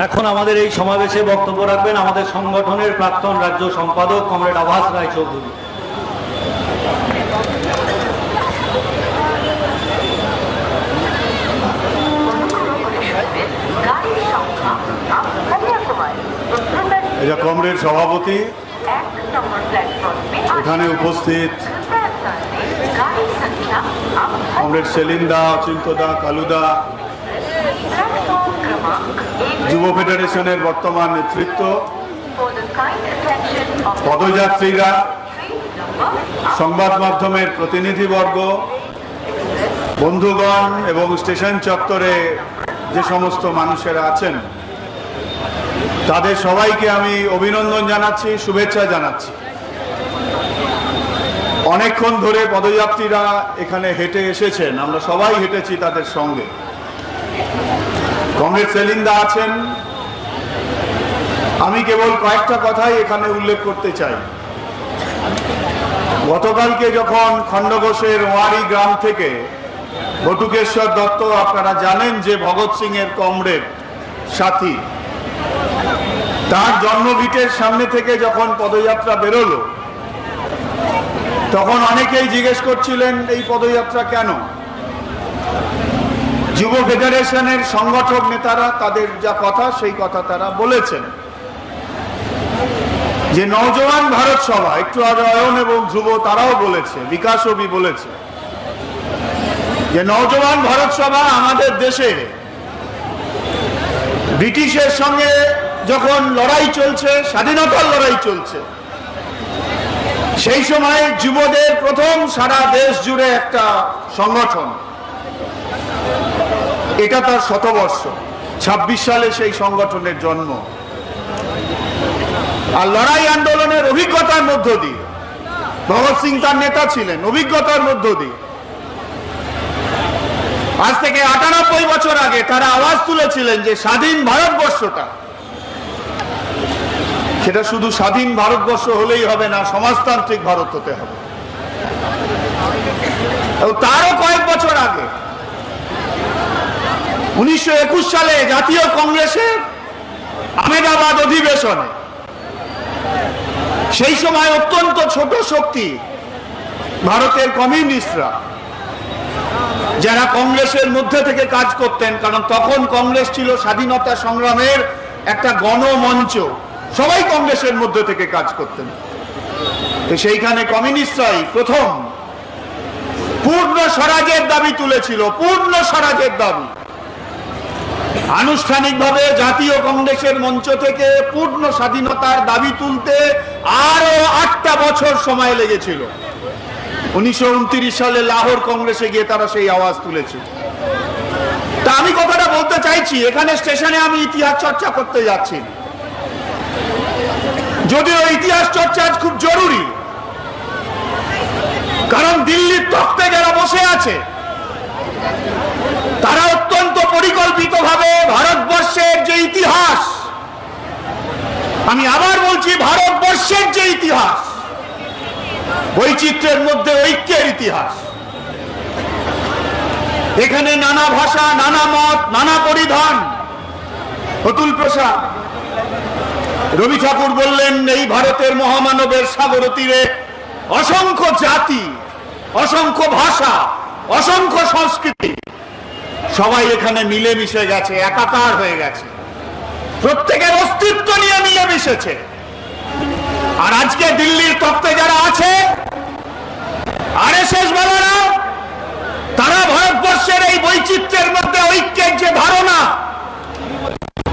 এখন আমাদের এই সমাবেশে বক্তব্য রাখবেন আমাদের সংগঠনের প্রাক্তন রাজ্য সম্পাদক কমরেড আভাস রায় চৌধুরী। এটা কমরেড সভাপতি। এখানে উপস্থিত কমরেড সেলিন্দা অচিন্তদা কালুদা প্ল্যাটফর্ম ক্রমাঙ্ক যুব ফেডারেশনের বর্তমান নেতৃত্ব, পদযাত্রীরা, সংবাদ মাধ্যমের প্রতিনিধিবর্গ, বন্ধুগণ এবং স্টেশন চত্বরে যে সমস্ত মানুষেরা আছেন, তাদের সবাইকে আমি অভিনন্দন জানাচ্ছি, শুভেচ্ছা জানাচ্ছি। অনেকক্ষণ ধরে পদযাত্রীরা এখানে হেঁটে এসেছেন, আমরা সবাই হেঁটেছি তাদের সঙ্গে। কংগ্রেস সেলিন্দা আছেন। আমি কেবল কয়েকটা কথাই এখানে উল্লেখ করতে চাই। গতকালকে যখন খণ্ডঘোষের ওয়ারি গ্রাম থেকে বটুকেশ্বর দত্ত, আপনারা জানেন যে ভগৎ সিং এর কমরেড সাথী, তার জন্মভিটের সামনে থেকে যখন পদযাত্রা বেরোলো, তখন অনেকেই জিজ্ঞেস করছিলেন, এই পদযাত্রা কেন? যুব ফেডারেশনের সংগঠক নেতারা তাদের যা কথা, সেই কথা তারা বলেছেন। যে নওজওয়ান ভারত সভা, একটু আগে অয়ন এবং ধ্রুব তারাও বলেছে বিকাশবি বলেছে, যে নওজওয়ান ভারত সভা আমাদের দেশে ব্রিটিশের সঙ্গে যখন লড়াই চলছে, স্বাধীনতার লড়াই চলছে, সেই সময় যুবদের প্রথম সারা দেশ জুড়ে একটা সংগঠন। এটা তার শতবর্ষ। ছাব্বিশ সালে সেই সংগঠনের জন্ম। আর লড়াই আন্দোলনের অভিজ্ঞতার মধ্য দিয়ে, ভগৎ সিং তার নেতা ছিলেন, অভিজ্ঞতার মধ্য দিয়ে। আজ থেকে আটানব্বই বছর আগে তারা আওয়াজ তুলেছিলেন যে স্বাধীন ভারতবর্ষটা। সেটা শুধু স্বাধীন ভারতবর্ষ হলেই হবে না, সমাজতান্ত্রিক ভারত হতে হবে। তারও কয়েক বছর আগে উনিশশো একুশ সালে জাতীয় কংগ্রেসের আহমেদাবাদ অধিবেশনে। সেই সময় অত্যন্ত ছোট শক্তি ভারতের কমিউনিস্টরা, যারা কংগ্রেসের মধ্যে থেকে কাজ করতেন, কারণ তখন কংগ্রেস ছিল স্বাধীনতা সংগ্রামের একটা গণমঞ্চ। সবাই কংগ্রেসের মধ্যে থেকে কাজ করতেন। তো সেইখানে কমিউনিস্টরাই প্রথম পূর্ণ স্বরাজের দাবি তুলেছিল, পূর্ণ স্বরাজের দাবি। আনুষ্ঠানিকভাবে জাতীয় কংগ্রেসের মঞ্চ থেকে পূর্ণ স্বাধীনতার দাবি তুলতে আরও আটটা বছর সময় লেগেছিল। উনিশশো উনত্রিশ সালে লাহোর কংগ্রেসে গিয়ে তারা সেই আওয়াজ তুলেছিল তা আমি কথাটা বলতে চাইছি, এখানে স্টেশনে আমি ইতিহাস চর্চা করতে যাচ্ছি। যদিও ইতিহাস চর্চা খুব জরুরি, কারণ দিল্লির তখ্তে যারা বসে আছে তারা অত্যন্ত পরিকল্পিতভাবে ভারতবর্ষের যে ইতিহাস আমি আবার বলছি, ভারতবর্ষের যে ইতিহাস, বৈচিত্র্যের মধ্যে ঐক্যের ইতিহাস। এখানে নানা ভাষা, নানা মত, নানা পরিধান। অতুল প্রসাদ, রবি ঠাকুর বললেন, এই ভারতের মহামানবের সাগর তীরে অসংখ্য জাতি, অসংখ্য ভাষা, অসংখ্য সংস্কৃতি সবাই এখানে মিলেমিশে গেছে, একাকার হয়ে গেছে। প্রত্যেকের অস্তিত্ব নিয়ে মিলে মিশেছে। আর আজকে দিল্লির তত্ত্বে যারা আছে আর এস এস বালারা, তারা ভারতবর্ষের এই বৈচিত্র্যের মধ্যে ঐক্যের যে ধারণা,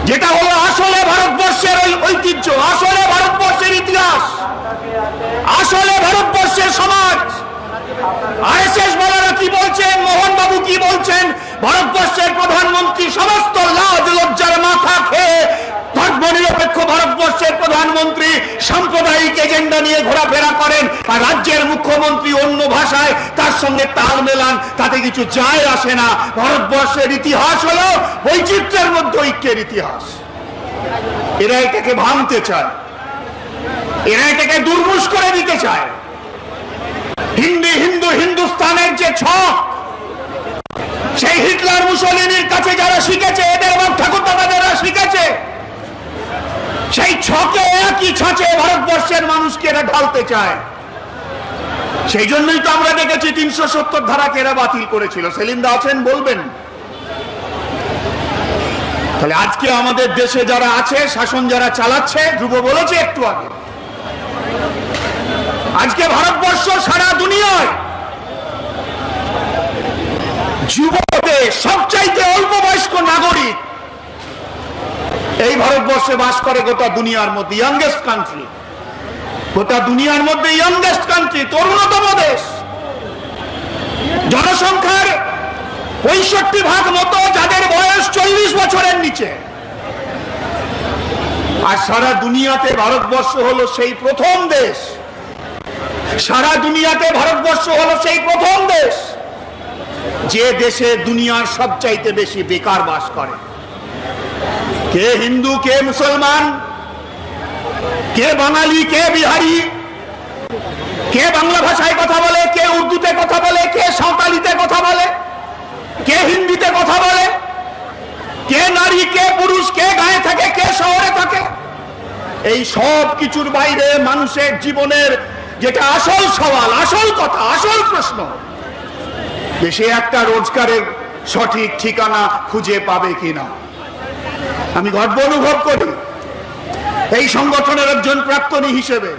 যেটা হলো আসলে ভারতবর্ষের ওই ঐতিহ্য, আসলে ভারতবর্ষের ইতিহাস, আসলে ভারতবর্ষের সমাজ। আরএসএস বলারা কি বলছেন? মোহনবাবু কি বলছেন? ভারতবর্ষের প্রধানমন্ত্রী সমস্ত লাজ লজ্জার মাথা খেয়ে ধর্মনিরপেক্ষ ভারতবর্ষের প্রধানমন্ত্রী সাম্প্রদায়িক এজেন্ডা নিয়ে ঘোরাফেরা করেন আর রাজ্যের মুখ্যমন্ত্রী অন্য ভাষায় তার সঙ্গে তাল মেলান, তাতে কিছু যায় আসে না। ভারতবর্ষের ইতিহাস বৈচিত্র্যের মধ্যে ঐক্যের ইতিহাস। এরা এটাকে ভাঙতে চায়। এরা এটাকে দুর্মুষ করে দিতে চায়। হিন্দি, হিন্দু, হিন্দুস্তানের যে ছক, সেই হিটলার মুসলিনীর কাছে যারা শিখেছে, এদের এবং ঠাকুর যারা শিখেছে। সেই ছকে, একই ছাঁচে ভারতবর্ষের মানুষকে এরা ঢালতে চায়। সেই জন্যই তো আমরা দেখেছি তিনশো সত্তর ধারাকে এরা বাতিল করেছিল। সেলিম দা আছেন, বলবেন? তাহলে আজকে আমাদের দেশে যারা আছে, শাসন যারা চালাচ্ছে, ধ্রুব বলেছে একটু আগে। আজকে ভারতবর্ষ সারা দুনিয়ায় ভারতবর্ষে বাস করে গোটা দুনিয়ার মধ্যে ইয়াংগেস্ট কান্ট্রি গোটা দুনিয়ার মধ্যে ইয়াংগেস্ট কান্ট্রি তরুণতম দেশ। জনসংখ্যার পঁয়ষট্টি ভাগ মতো যাদের বয়স চল্লিশ বছরের নিচে। আর সারা দুনিয়াতে ভারতবর্ষ হলো সেই প্রথম দেশ। সারা দুনিয়াতে ভারতবর্ষ হলো সেই প্রথম দেশ। যে দেশে দুনিয়ার সবচাইতে বেশি বেকার বাস করে। কে হিন্দু, কে মুসলমান, কে বাঙালি, কে বিহারি, কে বাংলা ভাষায় কথা বলে, কে উর্দুতে কথা বলে, কে সাঁওতালিতে কথা বলে, কে হিন্দিতে কথা বলে, কে নারী, কে পুরুষ, কে গায়ে থাকে, কে শহরে থাকে, এই সব কিছুর বাইরে মানুষের জীবনের যেটা আসল সওয়াল, আসল কথা, আসল প্রশ্ন সে একটা রোজগারের সঠিক ঠিকানা খুঁজে পাবে কিনা? আমি গর্ব অনুভব করি। এই সংগঠনের একজন প্রাক্তনী হিসেবে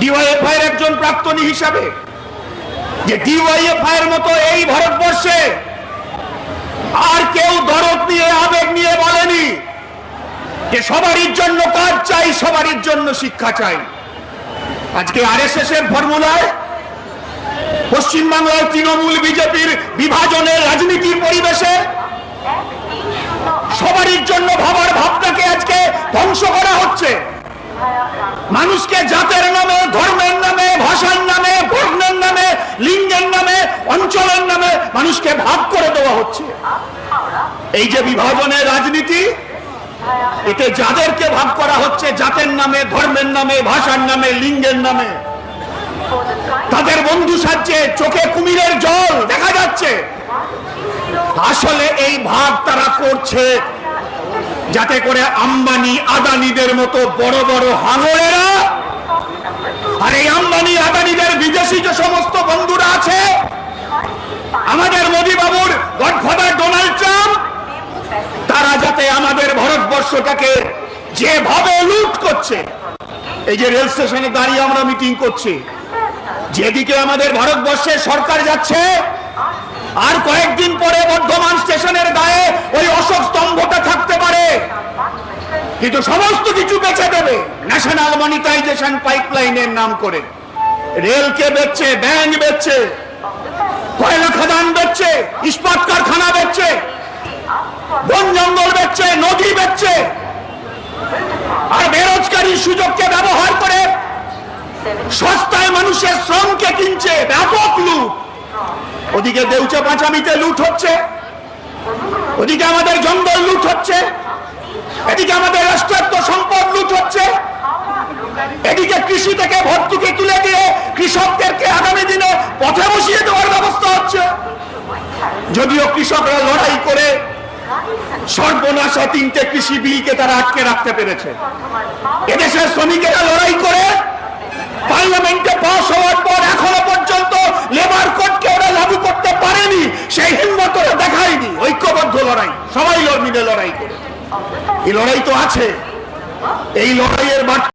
ডিওয়াইএফআই এর একজন প্রাক্তনী হিসাবে, যে ডিওয়াইএফআই এর মতো এই ভারতবর্ষে আর কেউ দরদ নিয়ে, আবেগ নিয়ে বলেনি যে সবারই জন্য কাজ চাই, সবারই জন্য শিক্ষা চাই। আজকে আরএসএস এর ফর্মুলায় পশ্চিমবাংলার তৃণমূল বিজেপির বিভাজনের রাজনীতির পরিবেশে সবারই জন্য ভাবার ভাবনাকে আজকে ধ্বংস করা হচ্ছে। মানুষকে জাতের নামে, ধর্মের নামে, ভাষার নামে, বর্ণের নামে, লিঙ্গের নামে, অঞ্চলের নামে মানুষকে ভাগ করে দেওয়া হচ্ছে। এই যে বিভাজনের রাজনীতি, এতে যাদেরকে ভাগ করা হচ্ছে জাতের নামে, ধর্মের নামে, ভাষার নামে, লিঙ্গের নামে, তাদের বন্ধু সাজছে, চোখে কুমিরের জল দেখা যাচ্ছে। আসলে এই ভাগ তারা করছে যাতে করে আম্বানি আদানিদের মতো বড় বড় হাঙরেরা আর এই আম্বানি আদানিদের বিদেশি যে সমস্ত বন্ধুরা আছে, আমাদের মোদী বাবুর গডফাদার ডোনাল্ড ট্রাম্প, তারা যাতে আমাদের ভারতবর্ষটাকে যেভাবে লুট করছে, এই যে রেল স্টেশনে দাঁড়িয়ে আমরা মিটিং করছি, যেদিকে আমাদের ভারতবর্ষের সরকার যাচ্ছে, আর কয়েকদিন পরে কিন্তু সমস্ত কিছু বেচে দেবে। ন্যাশনাল মনিটাইজেশন পাইপলাইনের নাম করে। রেলকে বেচছে, ব্যাংক বেচছে, কয়লা খাদান বেচছে, ইস্পাত কারখানা বেচছে, বন জঙ্গল বেচছে, নদী বেচছে, আর বেরোজগারির সুযোগকে ব্যবহার করে সস্তায় মানুষের শ্রমকে কিনছে ব্যাপক লুট। ওদিকে দেউচে পাঁচামিতে লুট হচ্ছে, ওদিকে আমাদের জঙ্গল লুট হচ্ছে এদিকে আমাদের রাষ্ট্রায়ত্ত সম্পদ লুট হচ্ছে এদিকে কৃষি থেকে ভর্তুকি তুলে দিয়ে কৃষকদেরকে আগামী দিনে পথে বসিয়ে দেওয়ার ব্যবস্থা হচ্ছে যদিও কৃষকরা লড়াই করে, সর্বনাশা তিনটে কৃষি বিলকে তারা আটকে রাখতে পেরেছে। এদেশের শ্রমিকেরা লড়াই করে, পার্লামেন্টে পাস হওয়ার পর এখনও পর্যন্ত লেবার কোডকে ওরা লাগু করতে পারেনি, সেই হিম্মত ওরা দেখায়নি। ঐক্যবদ্ধ লড়াই, সবাই মিলে লড়াই করে। এই লড়াই তো আছে। এই লড়াইয়ের বার্তা